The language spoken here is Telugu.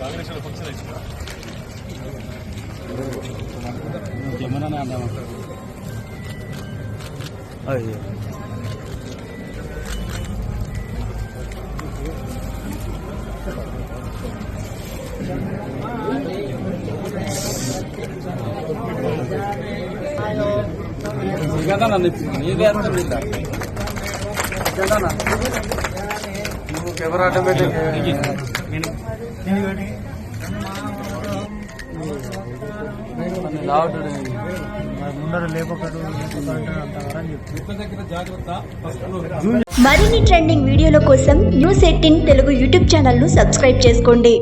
జాగ్రత్త కెమెరానే అన్నామా అయ్యో నీదే అర్థం లేదా నువ్వు కెమెరా ఆటోమేటిక్? మరిన్ని ట్రెండింగ్ వీడియోల కోసం న్యూస్ ఎయిటీన్ తెలుగు యూట్యూబ్ ఛానల్ను సబ్స్క్రైబ్ చేసుకోండి.